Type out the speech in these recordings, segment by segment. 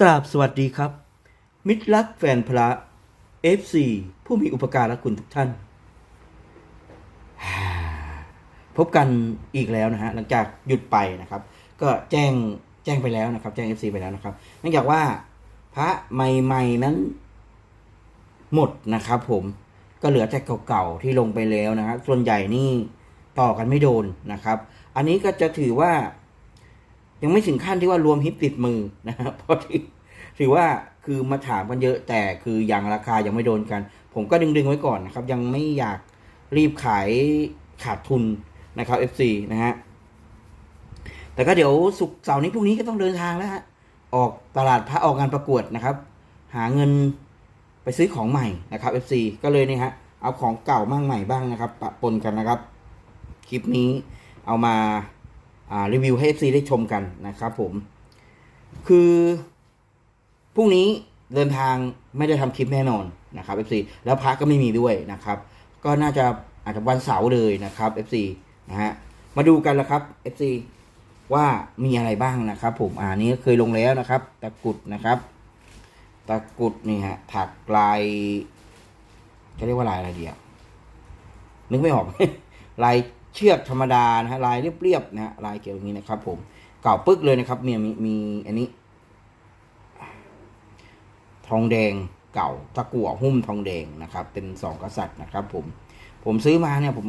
กราบสวัสดีครับ มิตรรักแฟนพระ FC ผู้มีอุปการะคุณทุกท่าน พบกันอีกแล้วนะฮะหลังจากหยุดไปนะครับ ก็แจ้งแจ้งไปแล้วนะครับ แจ้ง FC ไปแล้วนะครับเนื่องจากว่าพระใหม่ๆนั้นหมดนะครับ ผมก็เหลือแต่เก่าๆที่ลงไปแล้วนะครับส่วนใหญ่นี่ต่อกันไม่โดนนะครับ อันนี้ก็จะถือว่า ยังไม่ถึงขั้นที่ว่ารวมฮิตติดมือนะครับเพราะที่ถือว่าคือมาถามกันเยอะแต่คือยังราคายังไม่โดนกัน ผมก็ดึงๆไว้ก่อนนะครับ ยังไม่อยากรีบขายขาดทุนนะครับ FC นะฮะแต่ก็เดี๋ยวสุกร์เสาร์นี้พรุ่งนี้ก็ต้องเดินทางแล้วฮะออกตลาดพระออกงานประกวดนะครับ หาเงินไปซื้อของใหม่นะครับ FC ก็เลยเนี่ยฮะเอาของเก่ามั่งใหม่บ้างนะครับ ปะปนกันนะครับ คลิปนี้เอามา รีวิวให้ FC ได้ชมกันนะครับผม คือพรุ่งนี้เดินทางไม่ได้ทำคลิปแน่นอนนะครับ FC แล้วพระก็ไม่มีด้วยนะครับ ก็น่าจะอาจจะวันเสาร์เลยนะครับ FC นะฮะมาดูกันละครับ FC ว่ามีอะไรบ้างนะครับ ผมอ่านี้เคยลงแล้วนะครับ ตะกรุดนะครับ ตะกรุดนี่ฮะถักลายจะเรียกว่าลายอะไรเดียวนึกไม่ออกลาย เชือกธรรมดานะฮะลายเรียบๆนะฮะลายเกี่ยวอย่างนี้นะครับ ผมเก่าปึ๊กเลยนะครับมีมีมีอันนี้ ทองแดงเก่าตะกั่วหุ้มทองแดงนะครับ เป็นสองกษัตริย์นะครับ ผม ผมซื้อมาเนี่ยผม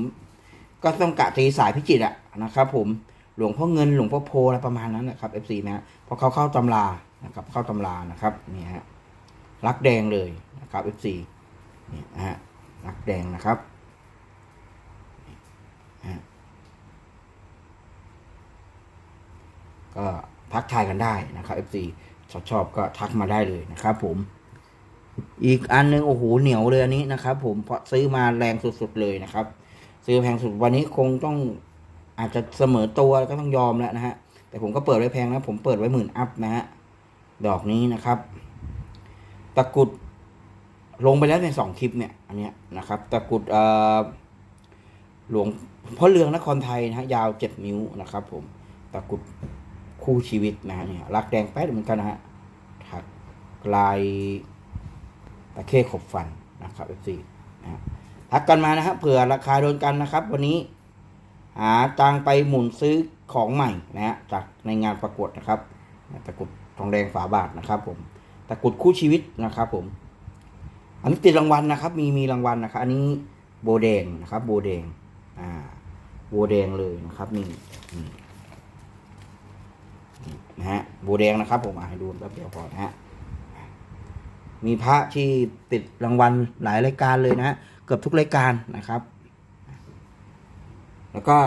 ก็ต้องกะตีสายพิจิตรอะนะครับ ผมหลวงพ่อเงินหลวงพ่อโพอะไรประมาณนั้นนะครับ FC นะฮะเพราะเขาเข้าตำรานะครับ เข้าตำรานะครับนี่ฮะรักแดงเลยนะครับ FC นี่นะฮะรักแดงนะครับ ก็ทักทายกันได้นะครับ FC ชอบชอบก็ทักมาได้เลยนะครับผมอีกอันหนึงโอ้โหเหนียวเลยอันนี้นะครับ ผมเพราะซื้อมาแรงสุดๆเลยนะครับ ซื้อแพงสุดวันนี้คงต้องอาจจะเสมอตัวก็ต้องยอมแล้วนะฮะแต่ผมก็เปิดไว้แพงนะผมเปิดไว้หมื่นอัพนะฮะดอกนี้นะครับ ตะกรุดลงไปแล้วในสองคลิปเนี่ย อันเนี้ยนะครับ ตะกรุดหลวงพ่อเรืองนครไทยนะฮะยาวเจ็ดนิ้วนะครับ ผมตะกรุด คู่ชีวิตนะฮะเนี่ยรักแดงแป๊ดเหมือนกันนะฮะถักลายตะเข้ขบฟันนะครับ F4 นะฮะทักกันมานะฮะเผื่อราคาโดนกันนะครับ วันนี้หาตังไปหมุนซื้อของใหม่นะฮะจากในงานประกวดนะครับตะกรุดทองแดงฝาบาทนะครับ ผมตะกรุดคู่ชีวิตนะครับ ผม อันนี้ติดรางวัลนะครับ มีมีรางวัลนะครับ อันนี้โบแดงนะครับ โบแดงอ่าโบแดงเลยนะครับนี่ นะฮะบูแดงนะครับ ผมอะให้ดูแป๊บเดียวพอนะฮะมีพระที่ติดรางวัลหลายรายการเลยนะฮะเกือบทุกรายการนะครับ แล้วก็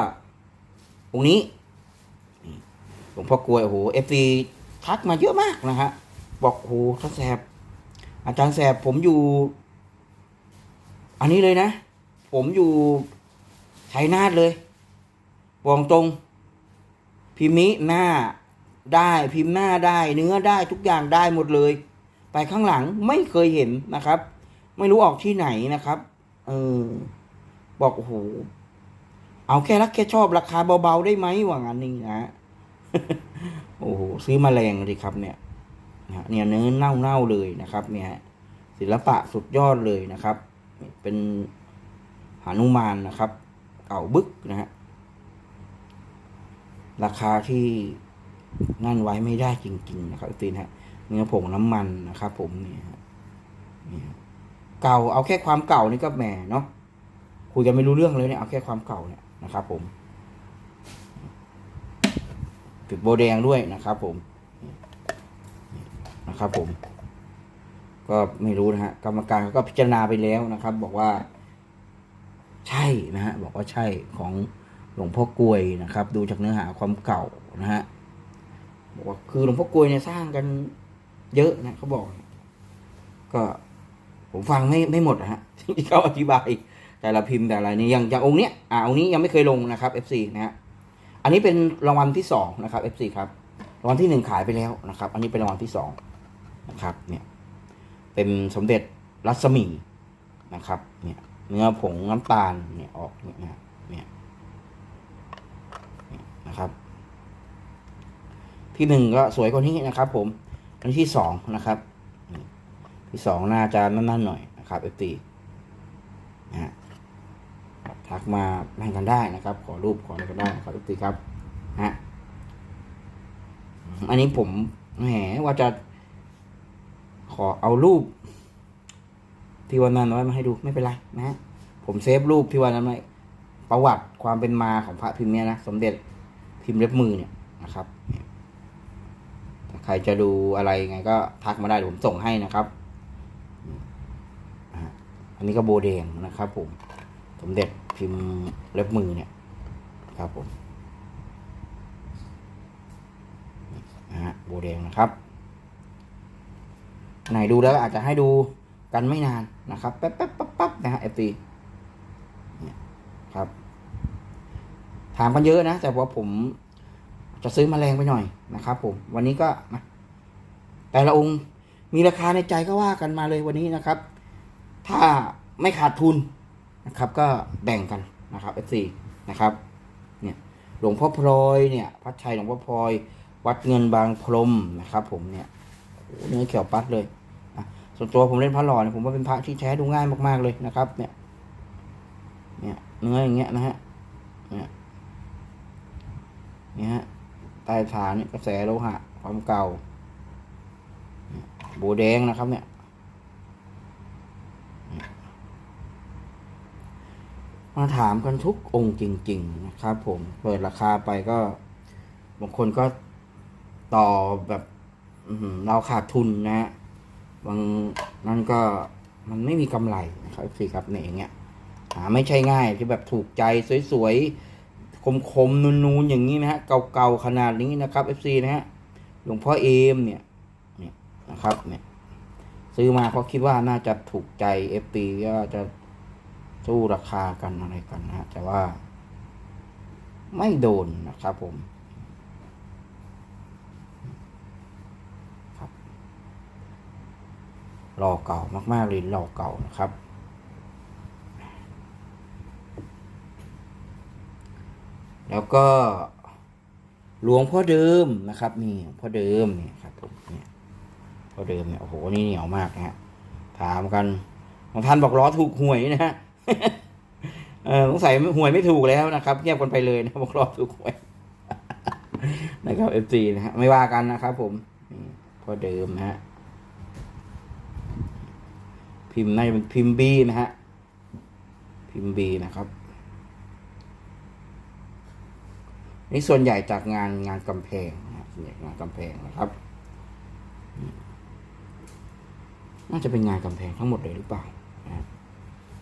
องค์นี้หลวงพ่อกลวยโอ้โหเอฟซีทักมาเยอะมากนะฮะบอกโอ้โหท่านแสบ อาจารย์แสบผมอยู่ อันนี้เลยนะ ผมอยู่ชัยนาทเลยบอกตรง พิมพ์นี้หน้า ได้พิมพ์หน้าได้ เนื้อได้ทุกอย่างได้หมดเลย ไปข้างหลังไม่เคยเห็นนะครับ ไม่รู้ออกที่ไหนนะครับ เออ บอกโอ้โหเอาแค่รักแค่ชอบราคาเบาๆได้ไหมว่างั้นนี่นะโอ้โหซื้อมาแรงเลยครับเนี่ยเนี่ยเนื้อเน่าๆเลยนะครับ เนี่ยศิลปะสุดยอดเลยนะครับ เป็นหานุมานนะครับ เก่าบึกนะฮะราคาที่ นั่นไว้ไม่ได้จริง ๆ นะครับตีนะฮะเนื้อผงน้ำมันนะครับ ผมนี่ฮะนี่ยเก่าเอาแค่ความเก่านี่ก็แหมเนาะคุยกันไม่รู้เรื่องเลยเนี่ยเอาแค่ความเก่าเนี่ยนะครับ ผมติดโบแดงด้วยนะครับ ผมนะครับ ผม ก็ไม่รู้นะฮะกรรมการเขาก็พิจารณาไปแล้วนะครับ บอกว่า ใช่นะฮะบอกว่าใช่ของหลวงพ่อกลวยนะครับ ดูจากเนื้อหาความเก่านะฮะ คือหลวงพ่อกลวยเนี่ยสร้างกันเยอะนะเขาบอก ก็ผมฟังไม่ไม่หมดนะฮะที่เขาอธิบาย แต่ละพิมพ์แต่ละนี่อย่างอย่างองค์เนี้ยอ่าองค์นี้ยังไม่เคยลงนะครับ FC นะฮะอันนี้เป็นรางวัลที่สองนะครับ FC ครับรางวัลที่หนึ่งขายไปแล้วนะครับ อันนี้เป็นรางวัลที่สองนะครับ เนี่ย เป็นสมเด็จรัศมีนะครับ เนี่ย เนื้อผงน้ำตาลเนี่ยออกเนี่ยเนี่ยนะครับ ที่หนึ่งก็สวยกว่านี้นะครับ ผมอันที่สองนะครับ ที่สองน่าจะนั่นๆหน่อยนะครับเอฟตีนะฮะทักมาให้กันได้นะครับ ขอรูปขออะไรก็ได้นะครับเอฟตีครับฮะอันนี้ผมแหมว่าจะ ขอเอารูป ที่วันนั้นไว้มาให้ดูไม่เป็นไรนะฮะผมเซฟรูปที่วันนั้นไว้ประวัติความเป็นมาของพระพิมพ์เนี้ยนะสมเด็จพิมพ์เล็บมือเนี่ยนะครับเใครจะดูอะไรไงก็ทักมาได้ผมส่งให้นะครับ อันนี้ก็โบแดงนะครับ ผมสมเด็จพิมพ์เล็บมือเนี่ยครับผมฮะโบแดงนะครับไหนดูแล้วอาจจะให้ดูกันไม่นานนะครับแป๊บแป๊บปั๊บปั๊บนะฮะเอฟซีครับ ถามกันเยอะนะ แต่ว่าผม จะซื้อมาแรงไปหน่อยนะครับ ผม วันนี้ก็มาแต่ละองค์มีราคาในใจก็ว่ากันมาเลยวันนี้นะครับ ถ้าไม่ขาดทุนนะครับ ก็แบ่งกันนะครับเอฟซีนะครับ เนี่ยหลวงพ่อพลอยเนี่ยพัดชัยหลวงพ่อพลอย วัดเงินบางพรมนะครับ ผมเนี่ยเนื้อเขียวปัดเลยส่วนตัวผมเล่นพระหล่อเนี่ยผมว่าเป็นพระที่แท้ดูง่ายมากๆเลยนะครับ เนี่ย เนี่ยเนื้ออย่างเงี้ยนะฮะเนี่ยเนี่ยฮะ ใต้ฐานนี่กระแสโลหะ ความเก่าโบแดงนะครับเนี่ย มาถามกันทุกองค์จริง ๆ นะครับผม เปิดราคาไปก็ บางคนก็ต่อแบบเราขาดทุนนะฮะบางนั่นก็มันไม่มีกำไรนะครับสิครับเนี่ยอย่างเงี้ยหาไม่ใช่ง่ายที่แบบถูกใจสวยๆ คมๆนูนๆอย่างนี้นะฮะเก่าๆขนาดนี้นะครับ FC นะฮะหลวงพ่อเอมเนี่ยเนี่ยนะครับเนี่ยซื้อมาเพราะคิดว่าน่าจะถูกใจ FP ก็จะสู้ราคากันอะไรกันนะฮะแต่ว่า ไม่โดนนะครับผมรอเก่ามากๆเลยรอเก่านะครับ แล้วก็หลวงพ่อเดิมนะครับนี่หลวงพ่อเดิมเนี่ยครับผมเนี่ยพ่อเดิมเนี่ยโอ้โหนี่เหนียวมากนะฮะถามกันบางท่านบอกล้อถูกหวยนะฮะเออสงสัยหวยไม่ถูกแล้วนะครับเงียบกันไปเลยนะบอกล้อถูกหวยนะครับเอฟซีนะฮะไม่ว่ากันนะครับ ผมพ่อเดิมนะฮะพิมพ์น่าจะเป็นพิมพ์บีนะฮะพิมพ์บีนะครับ นี่ส่วนใหญ่จากงานงานกำแพงนะครับส่วนใหญ่งานกำแพงนะครับ น่าจะเป็นงานกำแพงทั้งหมดเลยหรือเปล่านะ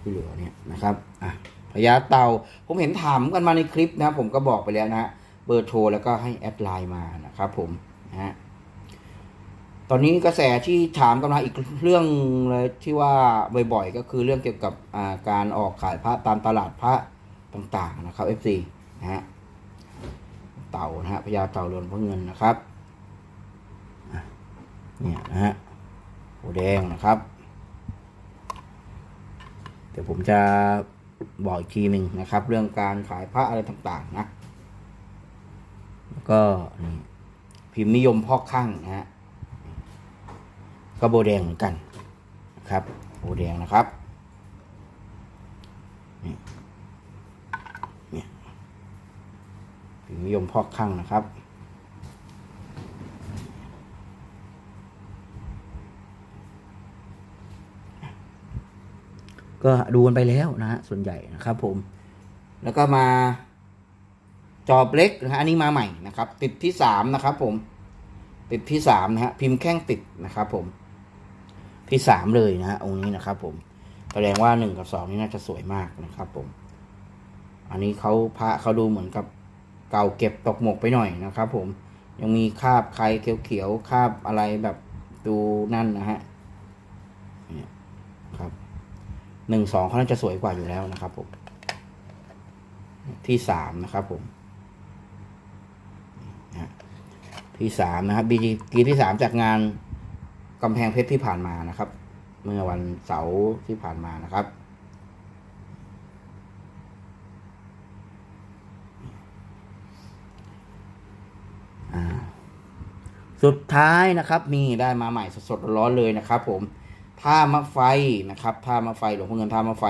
ที่เหลือเนี่ยนะครับอะพญาเตาผมเห็นถามกันมาในคลิปนะ ผมก็บอกไปแล้วนะเบอร์โทรแล้วก็ให้แอดไลน์มานะครับผมนะฮะตอนนี้กระแสที่ถามกันมาอีกเรื่องเลยที่ว่าบ่อยๆ ก็คือเรื่องเกี่ยวกับการออกขายพระตามตลาดพระต่างๆนะครับ FC นะฮะ เต่านะฮะพญาเต่าเรือนพระเงินนะครับเนี่ยนะฮะโอแดงนะครับเดี๋ยวผมจะบอกอีกทีหนึ่งนะครับ เรื่องการขายพระอะไรต่างๆนะแล้วก็นี่พิมพ์นิยมพอกข้างนะฮะก็โบแดงเหมือนกันนะครับโบแดงนะครับนี่เนี่ย พิมพ์นิยมพอกข้างนะครับ ก็ดูกันไปแล้วนะฮะส่วนใหญ่นะครับผม แล้วก็มาจอบเล็กนะฮะอันนี้มาใหม่นะครับ ติดที่สามนะครับผม ติดที่สามนะฮะพิมพ์แข้งติดนะครับผม ที่สามเลยนะฮะองค์นี้นะครับผมแสดงว่าหนึ่งกับสองนี่น่าจะสวยมากนะครับผม อันนี้เขาพระเขาดูเหมือนกับ เก่าเก็บตกหมกไปหน่อยนะครับผมยังมีคราบใครเขียวๆคราบอะไรแบบดูนั่นนะฮะครับหนึ่งสองเขาน่าจะสวยกว่าอยู่แล้วนะครับผมที่สามนะครับผมที่สามนะครับบีจีที่สามจากงานกำแพงเพชรที่ผ่านมานะครับ เมื่อวันเสาร์ที่ผ่านมานะครับ สุดท้ายนะครับมีได้มาใหม่สดๆร้อนเลยนะครับ ผมท่ามะไฟนะครับท่ามะไฟหลวงพ่อเงินท่ามะไฟ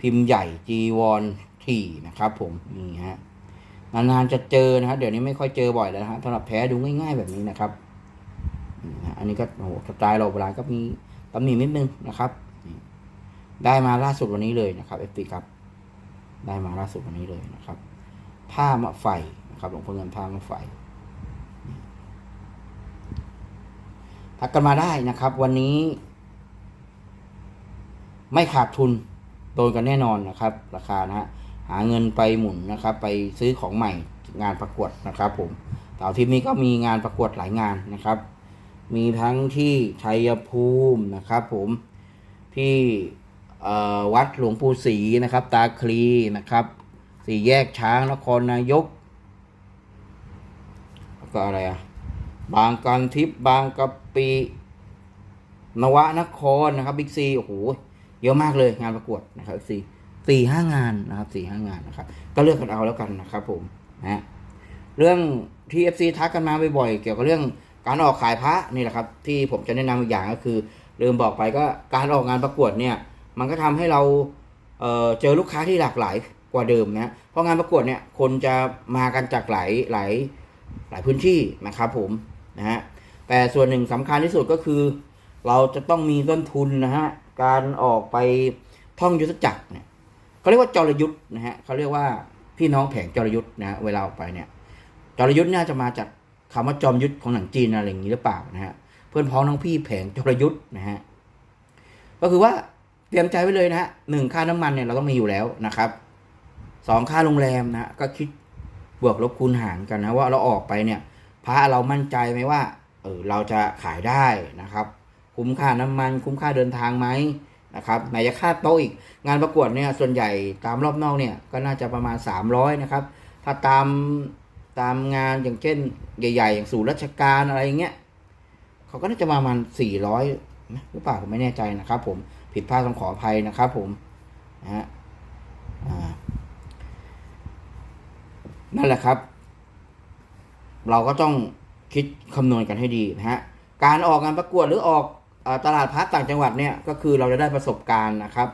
พิมพ์ใหญ่จีวรทีนะครับ ผมนี่ฮะนานๆจะเจอนะครับเดี๋ยวนี้ไม่ค่อยเจอบ่อยแล้วนะฮะสำหรับแพ้ดูง่ายๆแบบนี้นะครับอันนี้ก็โอ้โหสไตล์เราโบราณก็มีตำหนินิดนึงนะครับ ได้มาล่าสุดวันนี้เลยนะครับเอฟซีครับได้มาล่าสุดวันนี้เลยนะครับท่ามะไฟนะครับหลวงพ่อเงินท่ามะไฟ ทักกันมาได้นะครับ วันนี้ ไม่ขาดทุนโดนกันแน่นอนนะครับ ราคานะฮะหาเงินไปหมุนนะครับ ไปซื้อของใหม่งานประกวดนะครับ ผมเสาร์อที่นี้ก็มีงานประกวดหลายงานนะครับ มีทั้งที่ชัยภูมินะครับ ผมที่วัดหลวงปู่ศรีนะครับ ตาคลีนะครับสี่แยกช้างนครนายกแล้วก็อะไรอะ บางกันทิพย์บางกะปินวนครนะครับบิ๊กซีโอ้โหเยอะมากเลยงานประกวดนะครับสี่สี่ห้างานนะครับสี่ห้างานนะครับ ก็เลือกกันเอาแล้วกันนะครับผมนะฮะเรื่องที่เอฟซีทักกันมาบ่อยๆเกี่ยวกับเรื่องการออกขายพระนี่แหละครับ ที่ผมจะแนะนำอีกอย่างก็คือลืมบอกไปก็การออกงานประกวดเนี่ยมันก็ทำให้เราเเจอลูกค้าที่หลากหลายกว่าเดิมนะเพราะงานประกวดเนี่ยคนจะมากันจากหลายหลาย หลายพื้นที่นะครับผมนะฮะแต่ส่วนหนึ่งสำคัญที่สุดก็คือ เราจะต้องมีต้นทุนนะฮะการออกไปท่องยุทธจักรเนี่ยเขาเรียกว่าจรยุทธ์นะฮะเขาเรียกว่าพี่น้องแผงจรยุทธ์นะฮะเวลาออกไปเนี่ยจรยุทธ์น่าจะมาจากคำว่าจอมยุทธของหนังจีนอะไรอย่างนี้หรือเปล่านะฮะเพื่อนพ้องน้องพี่แผงจรยุทธ์นะฮะก็คือว่าเตรียมใจไว้เลยนะฮะหนึ่งค่าน้ำมันเนี่ยเราต้องมีอยู่แล้วนะครับสองค่าโรงแรมนะฮะก็คิด บวกลบคูณหารกันนะว่าเราออกไปเนี่ยพระเรามั่นใจไหมว่าเออเราจะขายได้นะครับ คุ้มค่าน้ำมัน คุ้มค่าเดินทางไหมนะครับไหนจะค่าโต๊ะอีกงานประกวดเนี่ยส่วนใหญ่ตามรอบนอกเนี่ยก็น่าจะประมาณ 300นะครับถ้าตามตามงานอย่างเช่น ใหญ่ ๆ อย่างสู่ราชการอะไรอย่างเงี้ยเขาก็น่าจะประมาณ 400นะหรือเปล่าผมไม่แน่ใจนะครับ ผมผิดพลาดต้องขออภัยนะครับ ผมนะฮะอ่า นั่นแหละครับ เราก็ต้องคิดคำนวณกันให้ดีนะฮะการออกงานประกวดหรือออกตลาดพัดต่างจังหวัดเนี่ยก็คือเราจะได้ประสบการณ์นะครับ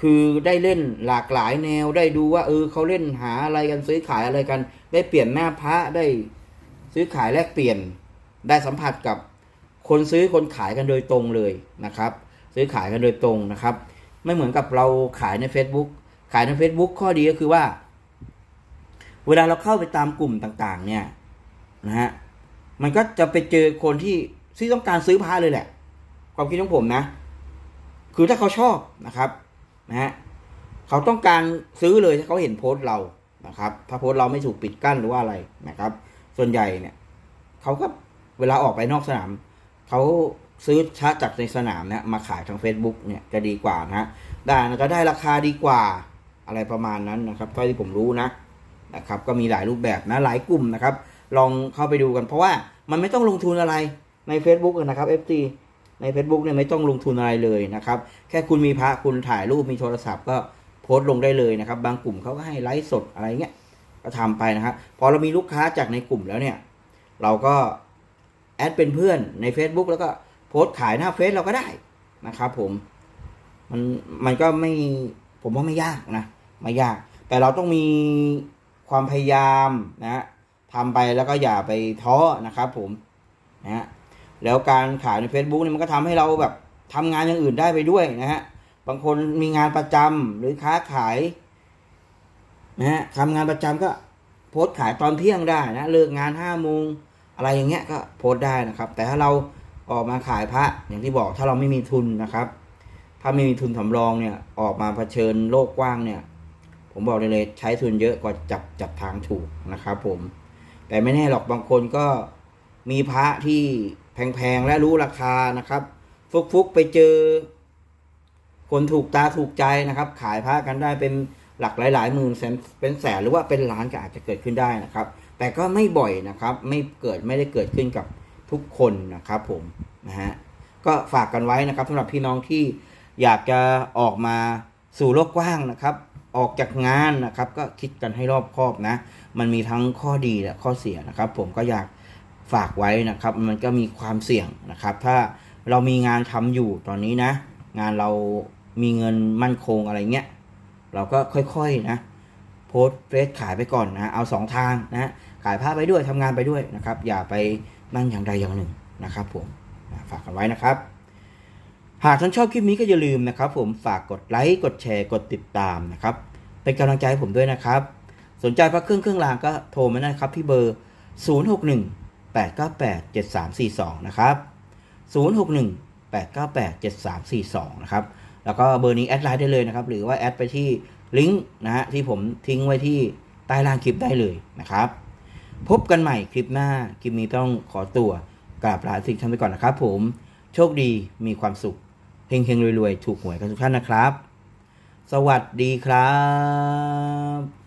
คือได้เล่นหลากหลายแนวได้ดูว่าเออเขาเล่นหาอะไรกันซื้อขายอะไรกัน ได้เปลี่ยนหน้าพระได้ซื้อขายแลกเปลี่ยน ได้สัมผัสกับคนซื้อคนขายกันโดยตรงเลยนะครับ ซื้อขายกันโดยตรงนะครับ ไม่เหมือนกับเราขายใน Facebook ขายใน Facebook ข้อดีก็คือว่า เวลาเราเข้าไปตามกลุ่มต่างๆ เนี่ยนะฮะมันก็จะไปเจอคนที่ที่ต้องการซื้อผ้าเลยแหละ ความคิดของผมนะ คือถ้าเขาชอบนะครับนะฮะเขาต้องการซื้อเลยถ้าเขาเห็นโพสต์เรานะครับ ถ้าโพสต์เราไม่ถูกปิดกั้นหรือว่าอะไรนะครับ ส่วนใหญ่เนี่ยเขาก็เวลาออกไปนอกสนามเขาซื้อชาจากในสนามเนี่ยมาขายทาง Facebook เนี่ยจะดีกว่านะฮะได้นะจะได้ราคาดีกว่าอะไรประมาณนั้นนะครับเท่าที่ผมรู้นะ นะครับก็มีหลายรูปแบบนะหลายกลุ่มนะครับ ลองเข้าไปดูกัน เพราะว่ามันไม่ต้องลงทุนอะไรใน Facebook นะครับ FT ใน Facebook เนี่ยไม่ต้องลงทุนอะไรเลยนะครับ แค่คุณมีพระคุณถ่ายรูปมีโทรศัพท์ก็โพสต์ลงได้เลยนะครับ บางกลุ่มเขาก็ให้ไลฟ์สดอะไรเงี้ยก็ทำไปนะครับพอเรามีลูกค้าจากในกลุ่มแล้วเนี่ย เราก็แอดเป็นเพื่อนใน Facebook แล้วก็โพสต์ขายหน้าเฟซเราก็ได้นะครับ ผมมันมันก็ไม่ผมว่าไม่ยากนะไม่ยาก แต่เราต้องมี ความพยายามนะฮะทำไปแล้วก็อย่าไปท้อนะครับผมนะฮะแล้วการขายใน Facebook เนี่ยมันก็ทำให้เราแบบทำงานอย่างอื่นได้ไปด้วยนะฮะบางคนมีงานประจำหรือค้าขายนะฮะทำงานประจำก็โพสต์ขายตอนเที่ยงได้นะเลิกงานห้าโมงอะไรอย่างเงี้ยก็โพสต์ได้นะครับ แต่ถ้าเราออกมาขายพระอย่างที่บอกถ้าเราไม่มีทุนนะครับ ถ้าไม่มีทุนสำรองเนี่ยออกมาเผชิญโลกกว้างเนี่ย ผมบอกเลยเลยใช้ทุนเยอะกว่าจับจับทางถูกนะครับผม แต่ไม่แน่หรอกบางคนก็มีพระที่แพงๆและรู้ราคานะครับ ฟุกๆไปเจอ คนถูกตาถูกใจนะครับ ขายพระกันได้เป็นหลักหลายๆหมื่นแสนเป็นแสนหรือว่าเป็นล้านก็อาจจะเกิดขึ้นได้นะครับ แต่ก็ไม่บ่อยนะครับ ไม่เกิดไม่ได้เกิดขึ้นกับทุกคนนะครับ ผมนะฮะก็ฝากกันไว้นะครับสำหรับพี่น้องที่อยากจะออกมาสู่โลกกว้างนะครับ ออกจากงานนะครับ ก็คิดกันให้รอบคอบนะ มันมีทั้งข้อดีและข้อเสียนะครับ ผมก็อยากฝากไว้นะครับ มันก็มีความเสี่ยงนะครับ ถ้าเรามีงานทำอยู่ตอนนี้นะ งานเรามีเงินมั่นคงอะไรเงี้ยเราก็ค่อยๆนะ โพสเฟซขายไปก่อนนะเอาสองทางนะขายผ้าไปด้วยทำงานไปด้วยนะครับ อย่าไปนั่งอย่างใดอย่างหนึ่งนะครับ ผมฝากกันไว้นะครับ หากท่านชอบคลิปนี้ก็อย่าลืมนะครับ ผมฝากกดไลค์กดแชร์กดติดตามนะครับเป็นกำลังใจให้ผมด้วยนะครับ สนใจพระเครื่องเครื่องรางก็โทรมาได้ครับที่เบอร์ 061 898 7342 นะครับ 061 898 7342 นะครับ แล้วก็เบอร์นี้แอดไลน์ได้เลยนะครับ หรือว่าแอดไปที่ลิงก์นะฮะที่ผมทิ้งไว้ที่ใต้ล่างคลิปได้เลยนะครับ พบกันใหม่คลิปหน้า คลิปนี้ต้องขอตัวกราบลาสิ่งท่านไปก่อนนะครับผม โชคดีมีความสุข เฮงๆรวยๆ ถูกหวยกันทุกท่านนะครับ สวัสดีครับ